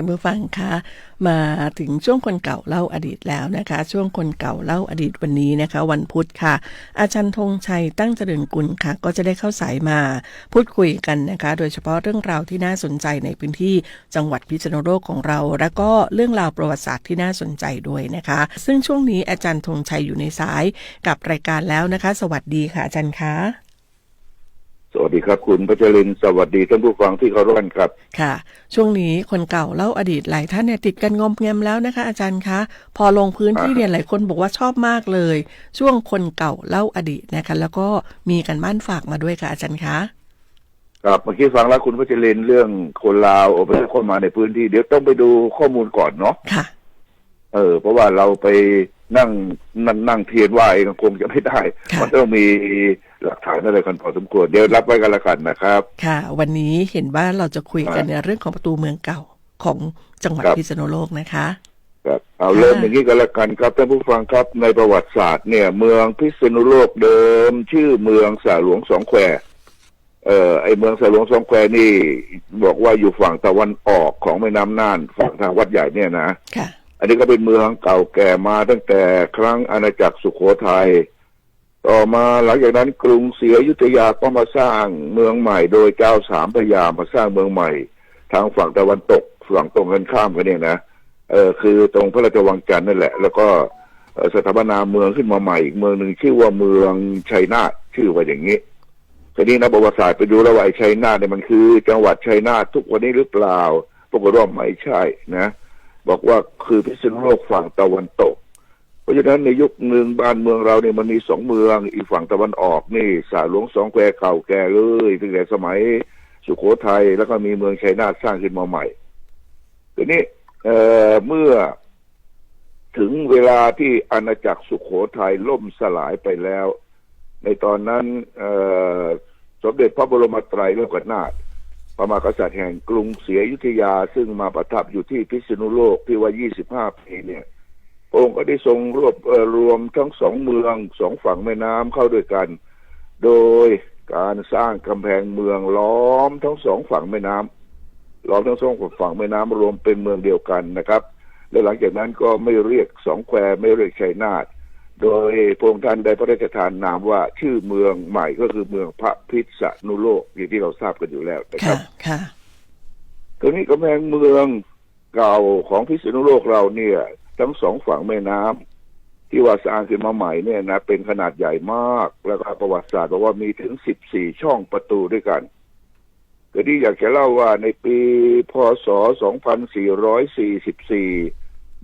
ท่านผู้ฟังคะมาถึงช่วงคนเก่าเล่าอดีตแล้วนะคะ ช่วงคนเก่าเล่าอดีตวันนี้นะคะ วันพุธค่ะ อาจารย์ธงชัยตั้งเจริญกุลค่ะ ก็จะได้เข้าสายมาพูดคุยกันนะคะ โดยเฉพาะเรื่องราวที่น่าสนใจในพื้นที่จังหวัดพิษณุโลกของเรา แล้วก็เรื่องราวประวัติศาสตร์ที่น่าสนใจด้วยนะคะ ซึ่งช่วงนี้อาจารย์ธงชัยอยู่ในสายกับรายการแล้วนะคะ สวัสดีค่ะอาจารย์คะ วัสดีครับคุณพัชรินทร์สวัสดีท่านผู้ฟังที่เคารพกันครับ ค่ะ ช่วงนี้คนเก่าเล่าอดีตหลายท่านเนี่ยติดกันงอมแงมแล้วนะคะ อาจารย์คะ พอลงพื้นที่เนี่ยหลายคนบอกว่าชอบมากเลย ช่วงคนเก่าเล่าอดีตนะคะ แล้วก็มีกันบ้านฝากมาด้วยค่ะอาจารย์คะครับเมื่อกี้ฟังแล้วคุณพัชรินทร์เรื่องคนลาวอพยพคนมาในพื้นที่เดี๋ยวต้องไปดูข้อมูลก่อนเนาะค่ะ เออ เพราะว่าเราไป นั่งนั่งนั่งเทียนไหวกันคงจะไม่ได้ค่ะมันต้องมีหลักฐานอะไรกันพอสมควรเดี๋ยวรับไว้กันละกันนะครับ ค่ะ วันนี้เห็นว่าเราจะคุยกันอ่าในเรื่องของประตูเมืองเก่าของจังหวัดครับพิษณุโลกนะคะครับเอาเริ่มอย่างนี้กันละกันครับท่านผู้ฟังครับในประวัติศาสตร์เนี่ย เมืองพิษณุโลกเดิม ชื่อเมืองสาหลวงสองแควเอ่อไอเมืองสาหลวงสองแควนี่ บอกว่าอยู่ฝั่งตะวันออกของแม่น้ำน่าน ฝั่งทางวัดใหญ่เนี่ยนะค่ะ อันนี้ก็เป็นเมืองเก่าแก่มาตั้งแต่ครั้งอาณาจักรสุโขทัยต่อมาหลังจากนั้นกรุงศรีอยุธยาก็มาสร้างเมืองใหม่ โดยเจ้าสามพยามาสร้างเมืองใหม่ ทางฝั่งตะวันตกฝั่งตรงกันข้ามกันเนี่ยนะเออคือตรงพระราชวังจันทร์นั่นแหละ แล้วก็สถาปนาเมืองขึ้นมาใหม่อีกเมืองหนึ่งชื่อว่าเมืองชัยนาทชื่อว่าอย่างนี้ทีนี้นะประวัติศาสตร์ไปดูแล้วว่าชัยนาทเนี่ยมันคือ จังหวัดชัยนาททุกวันนี้หรือเปล่าปรากฏว่าไม่ใช่นะ บอกว่าคือพิษณุโลกฝั่งตะวันตก เพราะฉะนั้นในยุคหนึ่งบ้านเมืองเราเนี่ยมันมีสองเมือง อีกฝั่งตะวันออกนี่สาหลวงสองแควเก่าแก่เลยตั้งแต่สมัยสุโขทัยแล้วก็มีเมืองชัยนาทสร้างขึ้นมาใหม่ทีนี้เอ่อเมื่อถึงเวลาที่อาณาจักรสุโขทัยล่มสลายไปแล้ว ในตอนนั้นเอ่อสมเด็จพระบรมไตรโลกนาถ พระมหากษัตริย์แห่งกรุงศรีอยุธยาซึ่งมาประทับอยู่ที่พิษณุโลกที่ว่า 25 ปีเนี่ยพระองค์ก็ได้ทรงรวบรวมทั้งสองเมืองสองฝั่งแม่น้ำเข้าด้วยกัน โดยการสร้างกำแพงเมืองล้อมทั้งสองฝั่งแม่น้ำล้อมทั้งสองฝั่งแม่น้ำรวมเป็นเมืองเดียวกันนะครับ และหลังจากนั้นก็ไม่เรียกสองแควไม่เรียกชัยนาท โดยพระองค์ท่านได้พระราชทานนามว่าชื่อเมืองใหม่ก็คือเมืองพระพิษณุโลกอย่างที่เราทราบกันอยู่แล้วนะคค่ะรับค่ะตรงนี้กำแพงเมืองเก่าของพิษณุโลกเราเนี่ย ทั้งสองฝั่งแม่น้ำที่ว่าสร้างขึ้นมาใหม่เนี่ยนะเป็นขนาดใหญ่มากแล้วก็ประวัติศาสตร์บอกว่ามีถึงสิบสี่ช่องประตูด้วยกันก็ที่อยากจะเล่าว่าในปีพศ 2444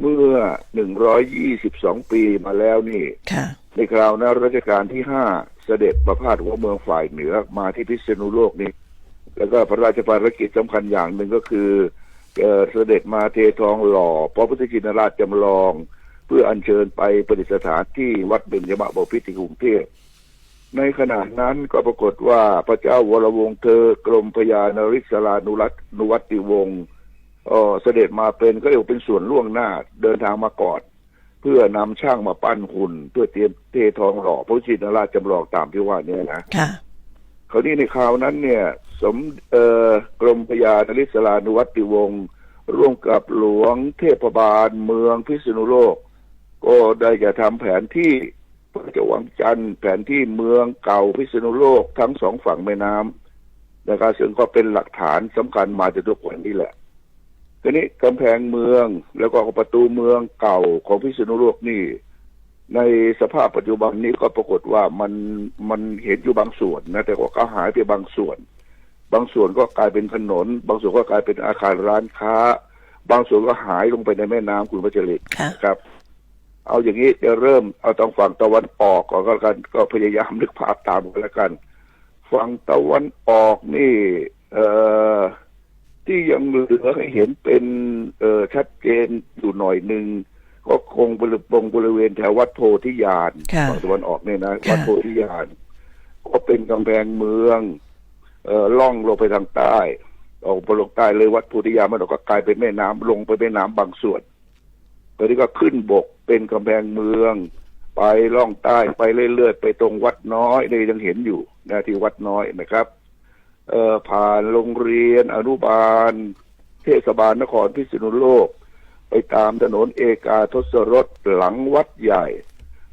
เมื่อ 122 ปีมาแล้วนี่ ค่ะ ในคราวนั้นรัชกาลที่ห้าเสด็จประพาสหัวเมืองฝ่ายเหนือมาที่พิษณุโลกนี้แล้วก็พระราชภารกิจสำคัญอย่างหนึ่งก็คือเอ่อเสด็จมาเททองหล่อพระพุทธชินราชจำลอง เพื่ออัญเชิญไปประดิษฐานที่วัดเบญจมบพิตรที่กรุงเทพในขณะนั้นก็ปรากฏว่าพระเจ้าวรวงศ์เธอกรมพยานริศรานุรัตนุวัติวงศ์ เอ่อเสด็จมาเป็นก็เรียกว่าเป็นส่วนล่วงหน้าเดินทางมาก่อนเพื่อนำช่างมาปั้นหุ่น เพื่อเตรียมเททองหล่อพระชินราชจำลองตามที่ว่าเนี่ยนะค่ะคราวนี้ในคราวนั้นเนี่ย สมเอ่อกรมพยานริศรานุวัติวงศ์ร่วมกับหลวงเทพบาลเมืองพิษณุโลก ก็ได้จะทำแผนที่พระเจ้าวังจันทร์แผนที่เมืองเก่าพิษณุโลกทั้งสองฝั่งแม่น้ำนะครับซึ่งก็เป็นหลักฐานสำคัญมาจนทุกวันนี้แหละ ทีนี้กำแพงเมืองแล้วก็ประตูเมืองเก่าของพิษณุโลกนี่ ในสภาพปัจจุบันนี้ก็ปรากฏว่ามันมันเห็นอยู่บางส่วนนะแต่ว่าก็หายไปบางส่วน บางส่วนก็กลายเป็นถนน บางส่วนก็กลายเป็นอาคารร้านค้า บางส่วนก็หายลงไปในแม่น้ำคุณพัชริตค่ะครับ เอาอย่างนี้จะเริ่มเอาทางฝั่งตะวันออกก่อนก็แล้วกัน ก็พยายามนึกภาพตามกันแล้วกัน ฝั่งตะวันออกนี่ เอ่อ ที่ยังเหลือให้เห็นเป็นเออชัดเจนอยู่หน่อยหนึ่งก็คงบริบงบริเวณแถววัดโพธิญาณค่ะฝั่งตะวันออกเนี่ยนะค่ะวัดโพธิญาณก็เป็นกำแพงเมือง เอ่อล่องลงไปทางใต้ ออกไปลงใต้เลยวัดโพธิญาณมันก็กลายเป็นแม่น้ำลงไปแม่น้ำบางส่วนตอนนี้ก็ขึ้นบกเป็นกำแพงเมือง ไปล่องใต้ไปเรื่อยๆไปตรงวัดน้อยเนี่ยยังเห็นอยู่นะที่วัดน้อยนะครับ เอ่อผ่านโรงเรียน อนุบาล เทศบาลนครพิษณุโลก ไปตามถนนเอกาทศรสหลังวัดใหญ่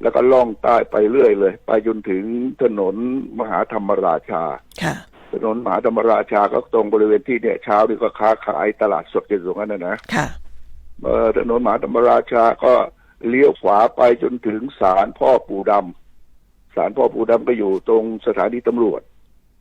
แล้วก็ล่องใต้ไปเรื่อยเลย ไปจนถึงถนนมหาธรรมราชาค่ะถนนมหาธรรมราชาก็ตรงบริเวณที่เนี่ยเช้านี่ก็ค้าขายตลาดสดกันตรงนั้นนะนะค่ะเอ่อถนนมหาธรรมราชาก็เลี้ยวขวาไปจนถึงศาลพ่อปู่ดำศาลพ่อปู่ดำก็อยู่ตรงสถานีตำรวจ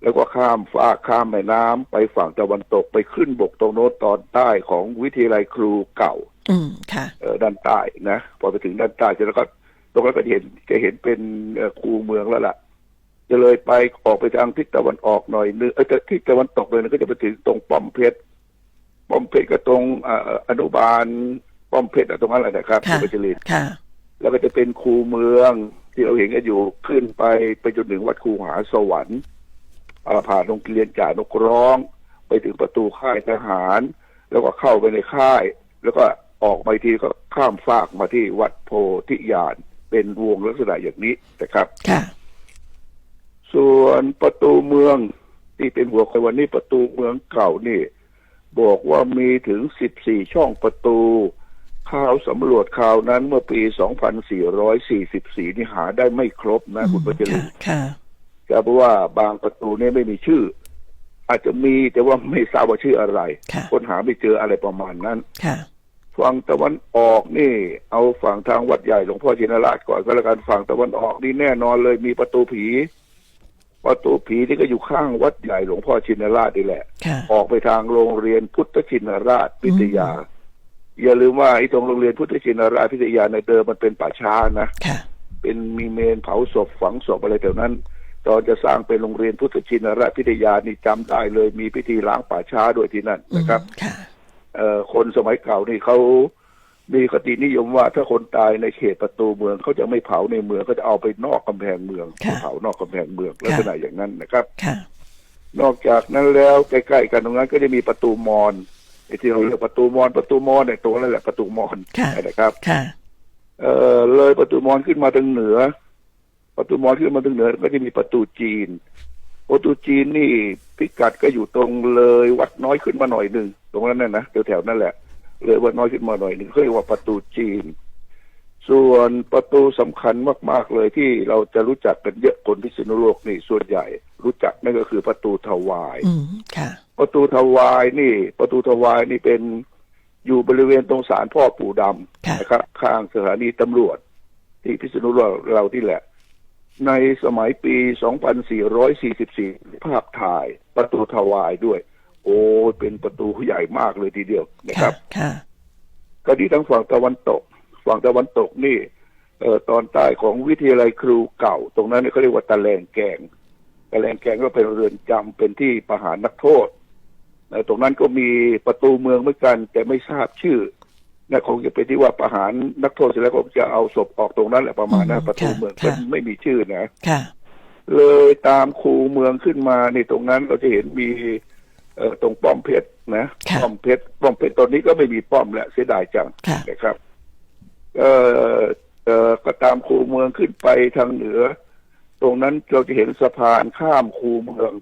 แล้วก็ข้ามฟากข้ามแม่น้ำไปฝั่งตะวันตกไปขึ้นบกตรงโน้นตอนใต้ของวิทยาลัยครูเก่า อืมค่ะเอ่อด้านใต้นะพอไปถึงด้านใต้เสร็จแล้วก็ตรงนั้นก็จะเห็นจะเห็นเป็นเอ่อคูเมืองแล้วล่ะ จะเลยไปออกไปทางทิศตะวันออกหน่อยนึงเออทิศตะวันตกเลยนะก็จะไปถึงตรงป้อมเพชรป้อมเพชรก็ตรงเอ่ออนุบาลป้อมเพชรอะตรงนั้นแหละนะครับค่ะที่ปัจจุบันค่ะ แล้วก็จะเป็นคูเมืองที่เราเห็นกันอยู่ขึ้นไปไปจนถึงวัดคูหาสวรรค์อ่า ผ่านโรงเรียนจ่านกร้อง ไปถึงประตูค่ายทหาร แล้วก็เข้าไปในค่าย แล้วก็ออกมาอีกทีก็ข้ามฟากมาที่วัดโพธิญาณเป็นวงลักษณะอย่างนี้นะครับค่ะส่วนประตูเมืองที่เป็นหัวข้อวันนี้ประตูเมืองเก่านี่บอกว่ามีถึง 14 ช่องประตูข่าวสำรวจข่าวนั้นเมื่อปี 2444 นี่หาได้ไม่ครบนะ คุณปัจจริค่ะ ค่ะเพราะว่าบางประตูเนี่ยไม่มีชื่อ อาจจะมีแต่ว่าไม่ทราบว่าชื่ออะไรค่ะค้นหาไม่เจออะไรประมาณนั้นค่ะฝั่งตะวันออกนี่ เอาฝั่งทางวัดใหญ่หลวงพ่อชินราชก่อนก็แล้วกันฝั่งตะวันออกนี่แน่นอนเลยมีประตูผี ประตูผีนี่ก็อยู่ข้างวัดใหญ่หลวงพ่อชินราชนี่แหละค่ะออกไปทางโรงเรียนพุทธชินราชพิทยา อย่าลืมว่าไอ้ตรงโรงเรียนพุทธชินราชพิทยาในยเดิมมันเป็นป่าช้านะค่ะเป็นมีเมนเผาศพฝังศพอะไรแถวนั้น ตอนจะสร้างเป็นโรงเรียนพุทธชินราชพิทยานี่จำได้เลย มีพิธีล้างป่าช้าด้วยที่นั่นอืมนะครับค่ะเอ่อคนสมัยเก่านี่เขามีคตินิยมว่าถ้าคนตายในเขตประตูเมืองเขาจะไม่เผาในเมืองเขาจะเอาไปนอกกำแพงเมืองค่ะเผานอกกำแพงเมืองลักษณะอย่างนั้นนะครับค่ะนอกจากนั้นแล้วใกล้ๆกันตรงนั้นก็จะมีประตูมอนไอ้ที่เราเรียกประตูมอนประตูมอนเนี่ยตรงนั้นแหละประตูมอนค่ะนะครับค่ะเอ่อเลยประตูมอนขึ้นมาทางเหนือ ประตูมอนขึ้นมาทางเหนือ ก็จะมีประตูจีน ประตูจีนนี่พิกัดก็อยู่ตรงเลยวัดน้อยขึ้นมาหน่อยหนึ่งตรงนั้นน่ะนะแถวๆนั่นแหละ เลยวัดน้อยขึ้นมาหน่อยหนึ่งเขาเรียกว่าประตูจีน ส่วนประตูสำคัญมากๆเลยที่เราจะรู้จักกันเยอะคนพิษณุโลกนี่ส่วนใหญ่ รู้จักนั่นก็คือประตูถวายอืมค่ะประตูถวายนี่ ประตูถวายนี่เป็นอยู่บริเวณตรงศาลพ่อปู่ดค่ะำนะครับข้างสถานีตำรวจ ที่พิษณุโลกเราที่แหละ ในสมัยปี 2444 ภาพถ่ายประตูถวายด้วย โอ้ยเป็นประตูใหญ่มากเลยทีเดียวนะคค่ะรับค่ะก็ที่ทางฝั่งตะวันตก ฝั่งตะวันตกนี่เอ่อตอนใต้ของวิทยาลัยครูเก่า ตรงนั้นเนี่ยเขาเรียกว่าตะแลงแกงตะแลงแกงก็เป็นเรือนจำเป็นที่ประหารนักโทษเอ่อตรงนั้นก็มีประตูเมืองเหมือนกัน แต่ไม่ทราบชื่อ นะคงจะเป็นที่ว่าประหารนักโทษเสร็จแล้วก็จะเอาศพออกตรงนั้นแหละประมาณนั้นอืมประตูเมืองค่ะมันไม่มีชื่อนะค่ะเลยตามคูเมืองขึ้นมาในตรงนั้นเราจะเห็นมีเอ่อตรงป้อมเพชรนะค่ะป้อมเพชรป้อมเพชรตอนนี้ก็ไม่มีป้อมแล้วเสียดายจังค่ะนะครับ เอ่อเอ่อก็ตามคูเมืองขึ้นไปทางเหนือ ตรงนั้นเราจะเห็นสะพานข้ามคูเมือง